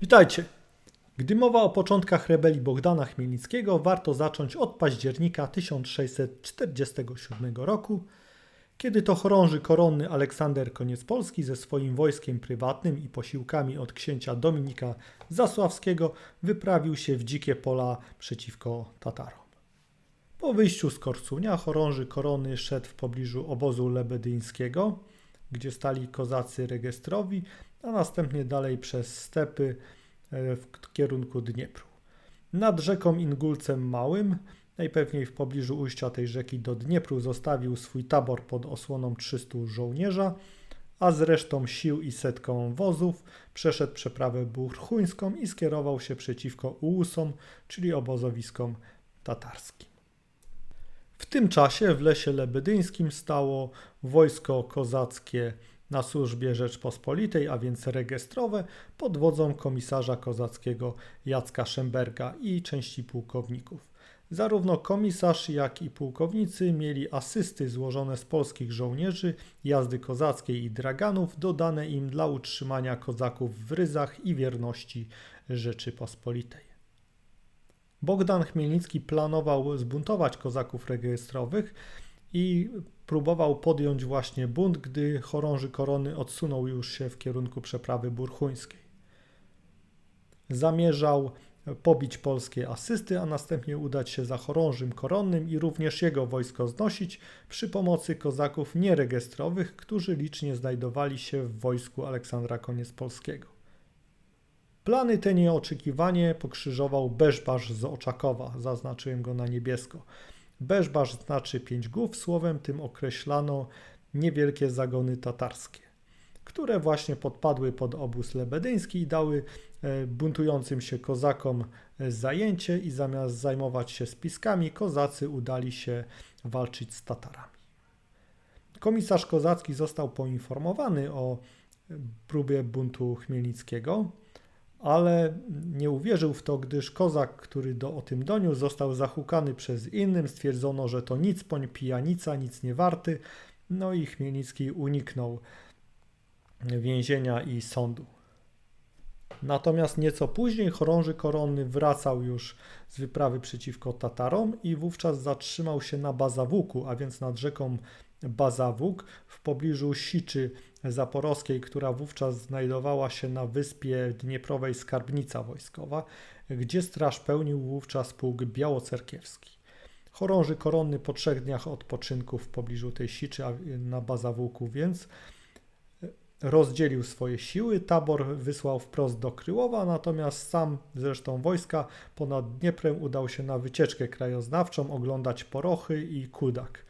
Witajcie! Gdy mowa o początkach rebelii Bogdana Chmielnickiego, warto zacząć od października 1647 roku, kiedy to chorąży koronny Aleksander Koniec-Polski ze swoim wojskiem prywatnym i posiłkami od księcia Dominika Zasławskiego wyprawił się w dzikie pola przeciwko Tatarom. Po wyjściu z Korcunia chorąży korony szedł w pobliżu obozu lebedyńskiego, gdzie stali kozacy rejestrowi, a następnie dalej przez stepy e, w kierunku Dniepru. Nad rzeką Ingulcem Małym, najpewniej w pobliżu ujścia tej rzeki do Dniepru, zostawił swój tabor pod osłoną 300 żołnierza, a z resztą sił i setką wozów przeszedł przeprawę burchuńską i skierował się przeciwko Uusom, czyli obozowiskom tatarskim. W tym czasie w lesie lebedyńskim stało wojsko kozackie na służbie Rzeczpospolitej, a więc rejestrowe, pod wodzą komisarza kozackiego Jacka Szemberga i części pułkowników. Zarówno komisarz, jak i pułkownicy mieli asysty złożone z polskich żołnierzy, jazdy kozackiej i draganów, dodane im dla utrzymania kozaków w ryzach i wierności Rzeczypospolitej. Bogdan Chmielnicki planował zbuntować kozaków rejestrowych i próbował podjąć właśnie bunt, gdy chorąży korony odsunął już się w kierunku przeprawy burchuńskiej. Zamierzał pobić polskie asysty, a następnie udać się za chorążym koronnym i również jego wojsko znosić przy pomocy kozaków nierejestrowych, którzy licznie znajdowali się w wojsku Aleksandra Koniec Polskiego. Plany te nieoczekiwanie pokrzyżował Beszbarz z Oczakowa, zaznaczyłem go na niebiesko. Beszbarz znaczy pięć głów, słowem tym określano niewielkie zagony tatarskie, które właśnie podpadły pod obóz lebedyński i dały e, buntującym się kozakom e, zajęcie i zamiast zajmować się spiskami, kozacy udali się walczyć z Tatarami. Komisarz kozacki został poinformowany o próbie buntu Chmielnickiego, ale nie uwierzył w to, gdyż kozak, który do, o tym doniósł, został zahukany przez innym. Stwierdzono, że to nic poń pijanica, nic nie warty. No i Chmielnicki uniknął więzienia i sądu. Natomiast nieco później chorąży koronny wracał już z wyprawy przeciwko Tatarom i wówczas zatrzymał się na Bazawuku, a więc nad rzeką Bazawuk w pobliżu Siczy Zaporowskiej, która wówczas znajdowała się na wyspie Dnieprowej Skarbnica Wojskowa, gdzie straż pełnił wówczas pułk białocerkiewski. Chorąży koronny po trzech dniach odpoczynku w pobliżu tej Siczy na Bazawuku więc rozdzielił swoje siły, tabor wysłał wprost do Kryłowa, natomiast sam zresztą wojska ponad Dnieprem udał się na wycieczkę krajoznawczą, oglądać Porochy i Kudak.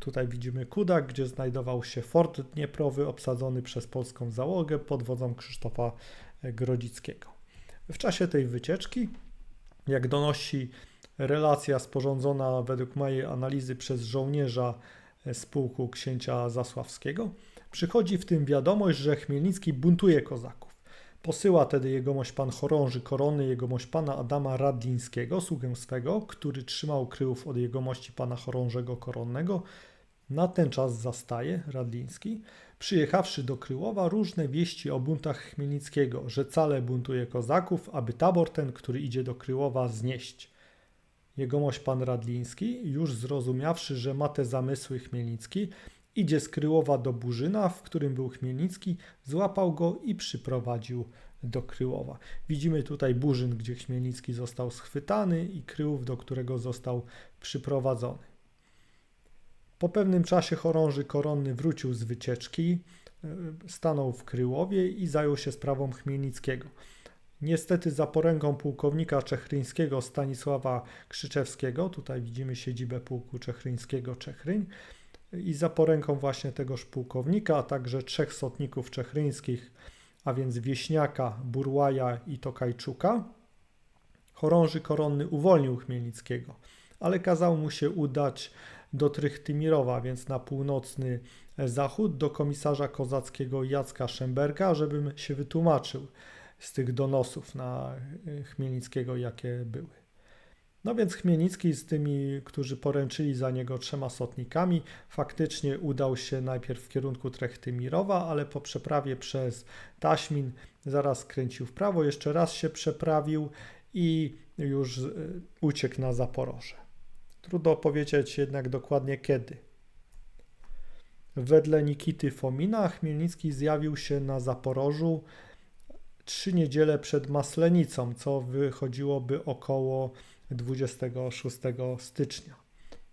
Tutaj widzimy Kudak, gdzie znajdował się fort Dnieprowy obsadzony przez polską załogę pod wodzą Krzysztofa Grodzickiego. W czasie tej wycieczki, jak donosi relacja sporządzona według mojej analizy przez żołnierza z pułku księcia Zasławskiego, przychodzi w tym wiadomość, że Chmielnicki buntuje kozaków. Posyła tedy jegomość pan chorąży korony, jegomość pana Adama Radlińskiego, sługę swego, który trzymał kryłów od jegomości pana chorążego koronnego. Na ten czas zastaje Radliński, przyjechawszy do Kryłowa, różne wieści o buntach Chmielnickiego, że cale buntuje kozaków, aby tabor ten, który idzie do Kryłowa, znieść. Jegomość pan Radliński, już zrozumiawszy, że ma te zamysły Chmielnicki, Idzie z Kryłowa do Burzyna, w którym był Chmielnicki, złapał go i przyprowadził do Kryłowa. Widzimy tutaj Burzyn, gdzie Chmielnicki został schwytany i Kryłów, do którego został przyprowadzony. Po pewnym czasie chorąży koronny wrócił z wycieczki, e, stanął w Kryłowie i zajął się sprawą Chmielnickiego. Niestety za poręgą pułkownika czechryńskiego Stanisława Krzyczewskiego, tutaj widzimy siedzibę pułku czechryńskiego Czechryń, i za poręką właśnie tegoż pułkownika, a także trzech sotników czechryńskich, a więc Wieśniaka, Burłaja i Tokajczuka, chorąży koronny uwolnił Chmielnickiego, ale kazał mu się udać do Trychtymirowa, więc na północny zachód, do komisarza kozackiego Jacka Szemberga, żebym się wytłumaczył z tych donosów na Chmielnickiego, jakie były. No więc Chmielnicki z tymi, którzy poręczyli za niego trzema sotnikami, faktycznie udał się najpierw w kierunku Trechtymirowa, ale po przeprawie przez Taśmin zaraz skręcił w prawo, jeszcze raz się przeprawił i już e, uciekł na Zaporoże. Trudno powiedzieć jednak dokładnie kiedy. Wedle Nikity Fomina Chmielnicki zjawił się na Zaporożu trzy niedziele przed Maslenicą, co wychodziłoby około 26 stycznia.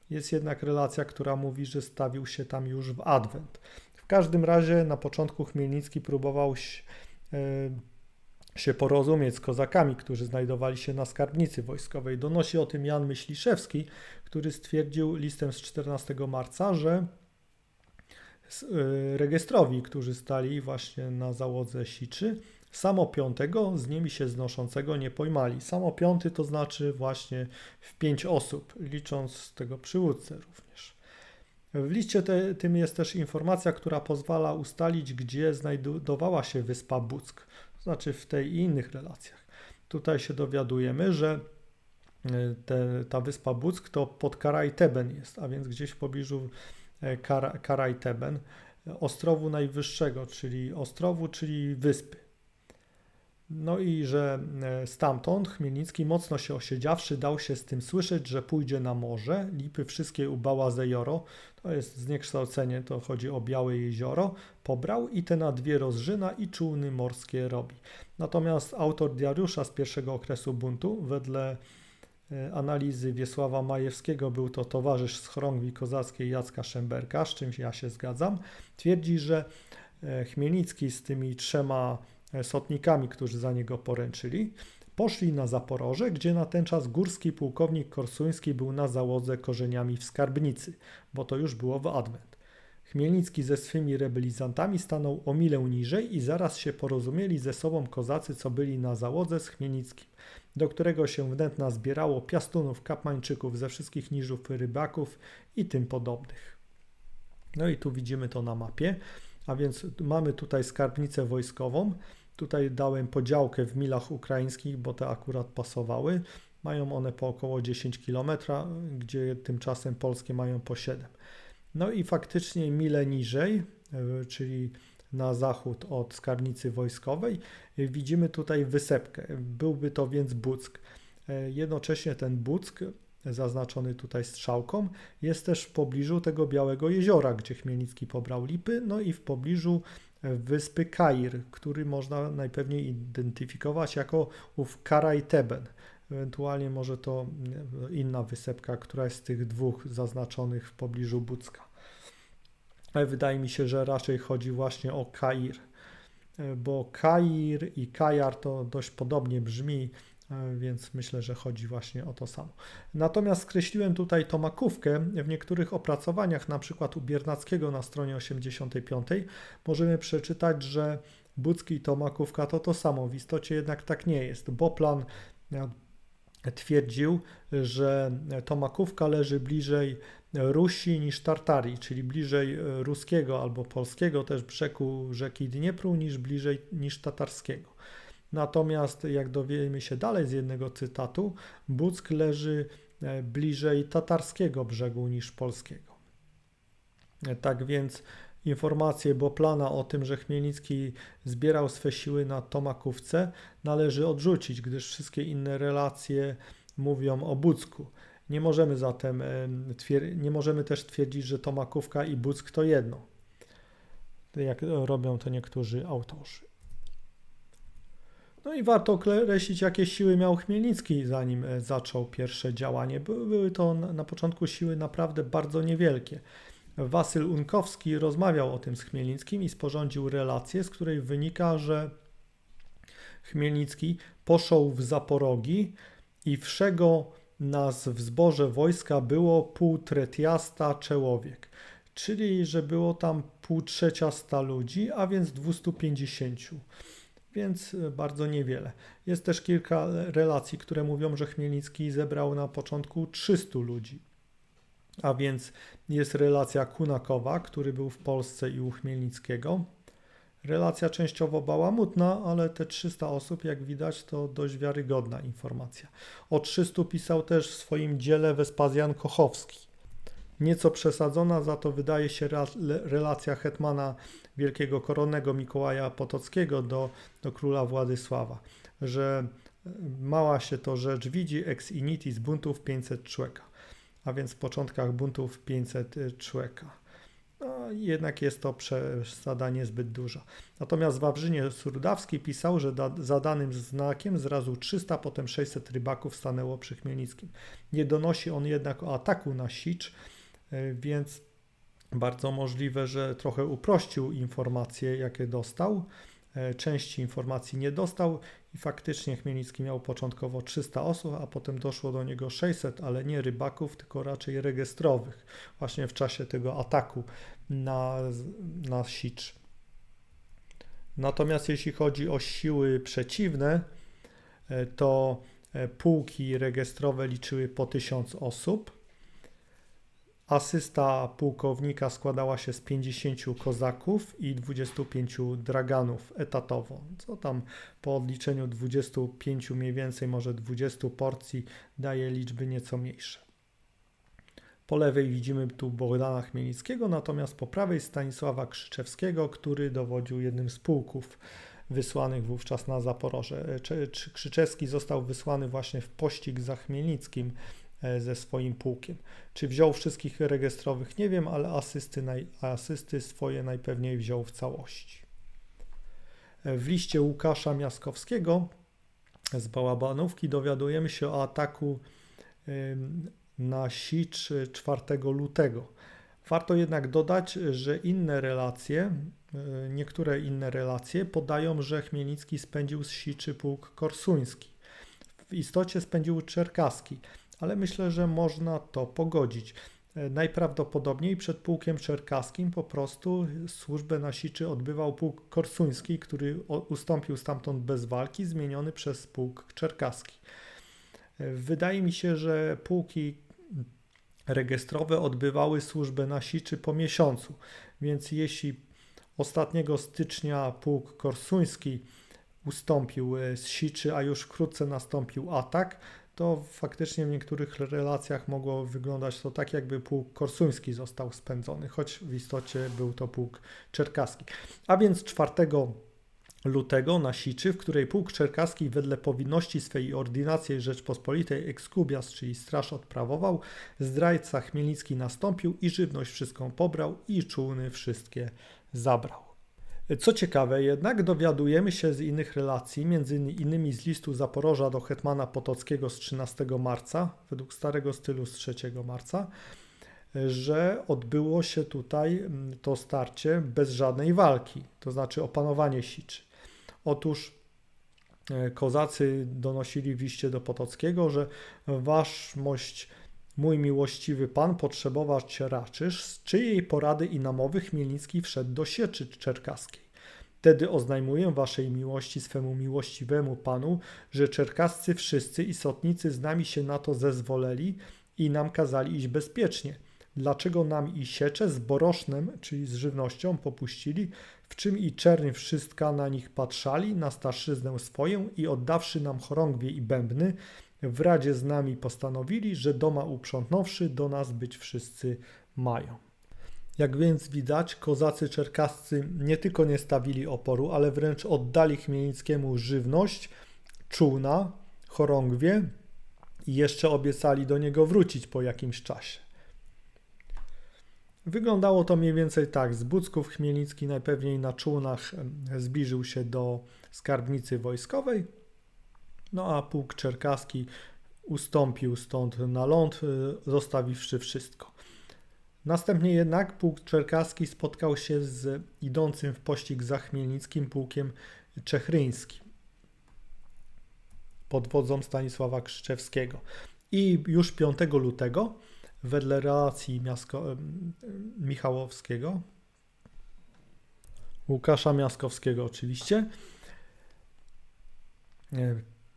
Jest jednak relacja, która mówi, że stawił się tam już w Adwent. W każdym razie na początku Chmielnicki próbował się, się porozumieć z kozakami, którzy znajdowali się na skarbnicy wojskowej. Donosi o tym Jan Myśliszewski, który stwierdził listem z 14 marca, że y, rejestrowi, którzy stali właśnie na załodze Siczy, Samo piątego z nimi się znoszącego nie pojmali. Samo piąty to znaczy właśnie w pięć osób, licząc tego przywódcę również. W liście te, tym jest też informacja, która pozwala ustalić, gdzie znajdowała się wyspa Buck, to znaczy w tej i innych relacjach. Tutaj się dowiadujemy, że e, te, ta wyspa Buck to pod Karajteben jest, a więc gdzieś w pobliżu e, Kar, Karajteben, ostrowu najwyższego, czyli ostrowu, czyli wyspy. No i że e, stamtąd Chmielnicki, mocno się osiedziawszy, dał się z tym słyszeć, że pójdzie na morze. Lipy wszystkie ubała Zejoro, to jest zniekształcenie, to chodzi o Białe Jezioro, pobrał i te na dwie rozżyna i czółny morskie robi. Natomiast autor diariusza z pierwszego okresu buntu, wedle e, analizy Wiesława Majewskiego, był to towarzysz z chorągwi kozackiej Jacka Szemberka, z czym ja się zgadzam, twierdzi, że e, Chmielnicki z tymi trzema sotnikami, którzy za niego poręczyli, poszli na Zaporoże, gdzie na ten czas górski pułkownik Korsuński był na załodze korzeniami w Skarbnicy, bo to już było w Adwent. Chmielnicki ze swymi rebelizantami stanął o milę niżej i zaraz się porozumieli ze sobą kozacy, co byli na załodze z Chmielnickim, do którego się wnętna zbierało piastunów, kapmańczyków ze wszystkich niżów rybaków i tym podobnych. No i tu widzimy to na mapie, a więc mamy tutaj skarbnicę wojskową, Tutaj dałem podziałkę w milach ukraińskich, bo te akurat pasowały. Mają one po około 10 km, gdzie tymczasem polskie mają po 7. No i faktycznie mile niżej, e, czyli na zachód od skarbnicy wojskowej, e, widzimy tutaj wysepkę. Byłby to więc Buck. E, jednocześnie ten Buck, zaznaczony tutaj strzałką, jest też w pobliżu tego Białego Jeziora, gdzie Chmielnicki pobrał lipy, no i w pobliżu wyspy Kair, który można najpewniej identyfikować jako ów Karajteben. Ewentualnie może to inna wysepka, która jest z tych dwóch zaznaczonych w pobliżu Bucka. Ale wydaje mi się, że raczej chodzi właśnie o Kair, bo Kair i Kajar to dość podobnie brzmi, więc myślę, że chodzi właśnie o to samo. Natomiast skreśliłem tutaj tomakówkę. W niektórych opracowaniach, na przykład u Biernackiego na stronie 85, możemy przeczytać, że Bucki i tomakówka to to samo. W istocie jednak tak nie jest. Boplan e, twierdził, że tomakówka leży bliżej Rusi niż Tartarii, czyli bliżej ruskiego albo polskiego też brzegu rzeki Dniepru niż bliżej niż tatarskiego. Natomiast jak dowiemy się dalej z jednego cytatu, Buck leży e, bliżej tatarskiego brzegu niż polskiego. E, tak więc informacje Boplana o tym, że Chmielnicki zbierał swe siły na Tomakówce należy odrzucić, gdyż wszystkie inne relacje mówią o Bucku. Nie możemy zatem nie możemy też twierdzić, że Tomakówka i Buck to jedno, jak robią to niektórzy autorzy. No i warto określić, jakie siły miał Chmielnicki, zanim e, zaczął pierwsze działanie. Były to na początku siły naprawdę bardzo niewielkie. Wasyl Unkowski rozmawiał o tym z Chmielnickim i sporządził relację, z której wynika, że Chmielnicki poszł w zaporogi i wszego nas w zborze wojska było pół tretiasta czełowiek, czyli że było tam pół trzeciasta ludzi, a więc 250 więc e, bardzo niewiele. Jest też kilka relacji, które mówią, że Chmielnicki zebrał na początku 300 ludzi. A więc jest relacja Kunakowa, który był w Polsce i u Chmielnickiego. Relacja częściowo bałamutna, ale te 300 osób, jak widać, to dość wiarygodna informacja. O 300 pisał też w swoim dziele Wespazjan Kochowski. Nieco przesadzona za to wydaje się relacja hetmana wielkiego koronnego Mikołaja Potockiego do, do króla Władysława, że mała się to rzecz widzi ex initis buntów 500 człeka, a więc w początkach buntów 500 człeka. No, jednak jest to przesada niezbyt duża. Natomiast Wawrzynie Surdawski pisał, że da, za danym znakiem zrazu 300, potem 600 rybaków stanęło przy Chmielnickim. Nie donosi on jednak o ataku na Sicz, e, więc bardzo możliwe, że trochę uprościł informacje, jakie dostał. E, części informacji nie dostał i faktycznie Chmielnicki miał początkowo 300 osób, a potem doszło do niego 600, ale nie rybaków, tylko raczej rejestrowych, właśnie w czasie tego ataku na, na Sicz. Natomiast jeśli chodzi o siły przeciwne, e, to e, pułki rejestrowe liczyły po 1000 osób Asysta pułkownika składała się z 50 kozaków i 25 draganów etatowo, co tam po odliczeniu 25 mniej więcej, może 20 porcji daje liczby nieco mniejsze. Po lewej widzimy tu Bogdana Chmielnickiego, natomiast po prawej Stanisława Krzyczewskiego, który dowodził jednym z pułków wysłanych wówczas na Zaporoże. Krzyczewski został wysłany właśnie w pościg za Chmielnickim E, ze swoim pułkiem. Czy wziął wszystkich rejestrowych? Nie wiem, ale asysty, naj, asysty swoje najpewniej wziął w całości. E, w liście Łukasza Miaskowskiego z Bałabanówki dowiadujemy się o ataku na Sicz 4 lutego. Warto jednak dodać, że inne relacje, e, niektóre inne relacje podają, że Chmielnicki spędził z Siczy pułk korsuński. W istocie spędził czerkaski ale myślę, że można to pogodzić. E, najprawdopodobniej przed pułkiem czerkaskim po prostu służbę na Siczy odbywał pułk korsuński, który ustąpił stamtąd bez walki, zmieniony przez pułk czerkaski. E, wydaje mi się, że pułki rejestrowe odbywały służbę na Siczy po miesiącu, więc jeśli ostatniego stycznia pułk korsuński ustąpił e, z Siczy, a już wkrótce nastąpił atak, to faktycznie w niektórych relacjach mogło wyglądać to tak, jakby pułk korsuński został spędzony, choć w istocie był to pułk czerkaski. A więc 4 lutego na Siczy, w której pułk czerkaski wedle powinności swej ordynacji Rzeczpospolitej ekskubias, czyli straż odprawował, zdrajca Chmielnicki nastąpił i żywność wszystką pobrał i czółny wszystkie zabrał. Co ciekawe jednak, dowiadujemy się z innych relacji, między innymi z listu Zaporoża do Hetmana Potockiego z 13 marca, według starego stylu z 3 marca, że odbyło się tutaj mm, to starcie bez żadnej walki, to znaczy opanowanie siczy. Otóż e, kozacy donosili w liście do Potockiego, że waszmość mój miłościwy pan potrzebować raczysz, z czyjej porady i namowy Chmielnicki wszedł do sieczy czerkaskiej. Wtedy oznajmuję waszej miłości swemu miłościwemu panu, że czerkascy wszyscy i sotnicy z nami się na to zezwoleli i nam kazali iść bezpiecznie. Dlaczego nam i siecze z borosznem, czyli z żywnością, popuścili, w czym i czerń wszystka na nich patrzali, na starszyznę swoją i oddawszy nam chorągwie i bębny, w radzie z nami postanowili, że doma uprzątnąwszy do nas być wszyscy mają. Jak więc widać, kozacy czerkascy nie tylko nie stawili oporu, ale wręcz oddali Chmielnickiemu żywność, czółna, chorągwie i jeszcze obiecali do niego wrócić po jakimś czasie. Wyglądało to mniej więcej tak. Z Bucków Chmielnicki najpewniej na czółnach zbliżył się do skarbnicy wojskowej, no a pułk czerkaski ustąpił stąd na ląd, y, zostawiwszy wszystko. Następnie jednak pułk czerkaski spotkał się z idącym w pościg za Chmielnickim pułkiem czechryńskim pod wodzą Stanisława Krzyczewskiego. I już 5 lutego, wedle relacji Miasko, Michałowskiego, Łukasza Miaskowskiego oczywiście,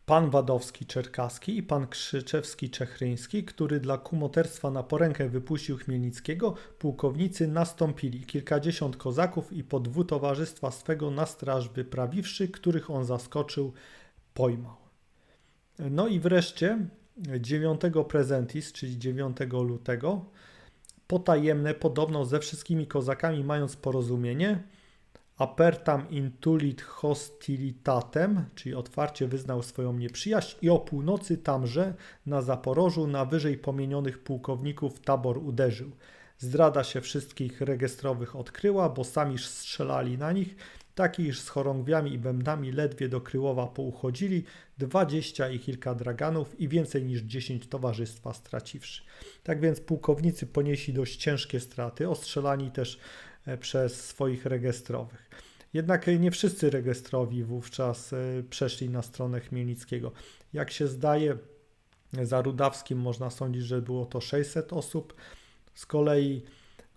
pan Wadowski Czerkaski i pan Krzyczewski Czechryński, który dla kumoterstwa na porękę wypuścił Chmielnickiego, pułkownicy nastąpili, kilkadziesiąt kozaków i po dwu towarzystwa swego na straż wyprawiwszy, których on zaskoczył, pojmał. No i wreszcie 9 prezentis, czyli 9 lutego, potajemne, podobno ze wszystkimi kozakami mając porozumienie, apertam intulit hostilitatem, czyli otwarcie wyznał swoją nieprzyjaźń i o północy tamże na Zaporożu na wyżej pomienionych pułkowników tabor uderzył. Zdrada się wszystkich rejestrowych odkryła, bo sami strzelali na nich, tak iż z chorągwiami i bębnami ledwie do Kryłowa pouchodzili, dwadzieścia i kilka draganów i więcej niż dziesięć towarzystwa straciwszy. Tak więc pułkownicy ponieśli dość ciężkie straty, ostrzelani też przez swoich rejestrowych. Jednak nie wszyscy rejestrowi wówczas e, przeszli na stronę Chmielnickiego. Jak się zdaje, za Rudawskim można sądzić, że było to 600 osób. Z kolei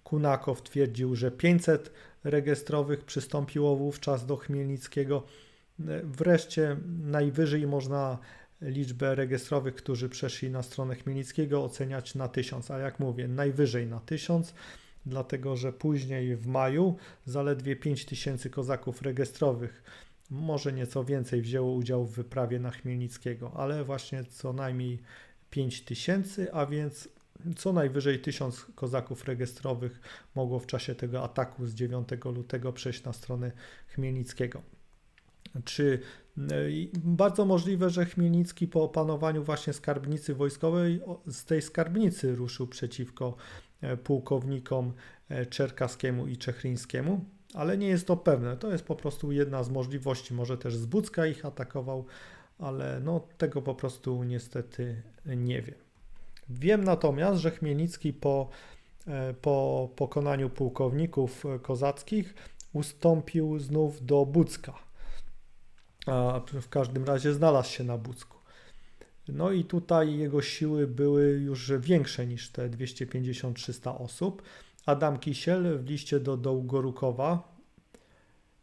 Kunakow twierdził, że 500 rejestrowych przystąpiło wówczas do Chmielnickiego. Wreszcie najwyżej można liczbę rejestrowych, którzy przeszli na stronę Chmielnickiego oceniać na 1000, a jak mówię, najwyżej na 1000, dlatego że później w maju zaledwie 5000 kozaków rejestrowych, może nieco więcej wzięło udział w wyprawie na Chmielnickiego, ale właśnie co najmniej 5000, a więc co najwyżej 1000 kozaków rejestrowych mogło w czasie tego ataku z 9 lutego przejść na stronę Chmielnickiego. Czy bardzo możliwe, że Chmielnicki po opanowaniu właśnie skarbnicy wojskowej z tej skarbnicy ruszył przeciwko e, pułkownikom e, Czerkaskiemu i Czechryńskiemu, ale nie jest to pewne. To jest po prostu jedna z możliwości. Może też z Bucka ich atakował, ale no, tego po prostu niestety nie wiem. Wiem natomiast, że Chmielnicki po, e, po pokonaniu pułkowników kozackich ustąpił znów do Bucka. A w każdym razie znalazł się na Bucku. No i tutaj jego siły były już większe niż te 250-300 osób. Adam Kisiel w liście do Dołgorukowa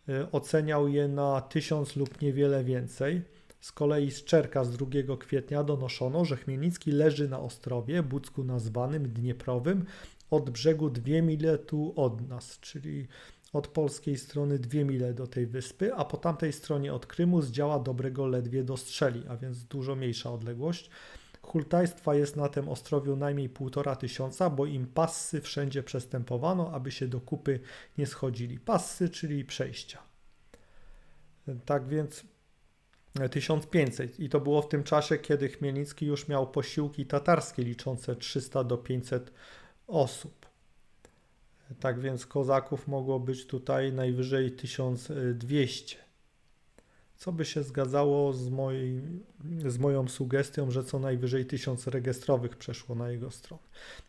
e, oceniał je na 1000 lub niewiele więcej. Z kolei z Czerka z 2 kwietnia donoszono, że Chmielnicki leży na Ostrowie, Bucku nazwanym Dnieprowym, od brzegu dwie mile tu od nas, czyli od polskiej strony dwie mile do tej wyspy, a po tamtej stronie od Krymu z działa dobrego ledwie dostrzeli, a więc dużo mniejsza odległość. Hultajstwa jest na tym ostrowiu najmniej półtora tysiąca, bo im passy wszędzie przestępowano, aby się do kupy nie schodzili. Passy, czyli przejścia. Tak więc 1500 i to było w tym czasie, kiedy Chmielnicki już miał posiłki tatarskie liczące 300 do 500 osób. Tak więc kozaków mogło być tutaj najwyżej 1200 co by się zgadzało z, z moją sugestią, że co najwyżej tysiąc rejestrowych przeszło na jego stronę.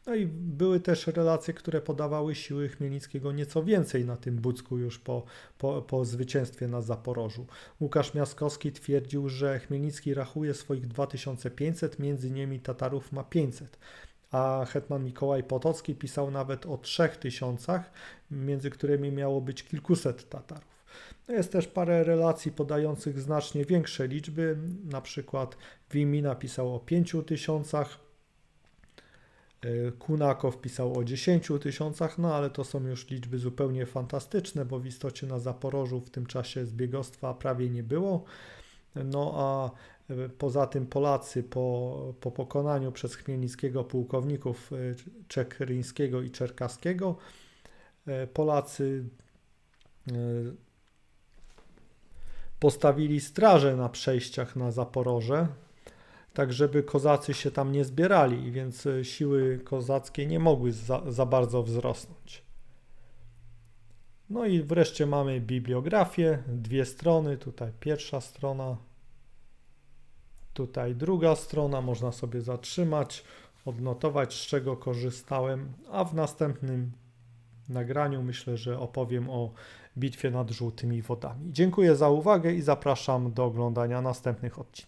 No i były też relacje, które podawały siły Chmielnickiego nieco więcej na tym Bucku już po, po, po zwycięstwie na Zaporożu. Łukasz Miaskowski twierdził, że Chmielnicki rachuje swoich 2500, między nimi Tatarów ma 500 a hetman Mikołaj Potocki pisał nawet o 3000, między którymi miało być kilkuset Tatarów. No jest też parę relacji podających znacznie większe liczby, na przykład Wimi napisał o 5 tysiącach, e, Kunakow pisał o 10 tysiącach, no ale to są już liczby zupełnie fantastyczne, bo w istocie na Zaporożu w tym czasie zbiegostwa prawie nie było. No a poza tym Polacy po, po pokonaniu przez Chmielnickiego pułkowników e, Czekryńskiego i Czerkaskiego, Polacy postawili straże na przejściach na Zaporoże, tak żeby kozacy się tam nie zbierali, więc e, siły kozackie nie mogły za, za bardzo wzrosnąć. No i wreszcie mamy bibliografię, dwie strony, tutaj pierwsza strona, tutaj druga strona, można sobie zatrzymać, odnotować z czego korzystałem, a w następnym nagraniu myślę, że opowiem o bitwie nad żółtymi wodami. Dziękuję za uwagę i zapraszam do oglądania następnych odcinków.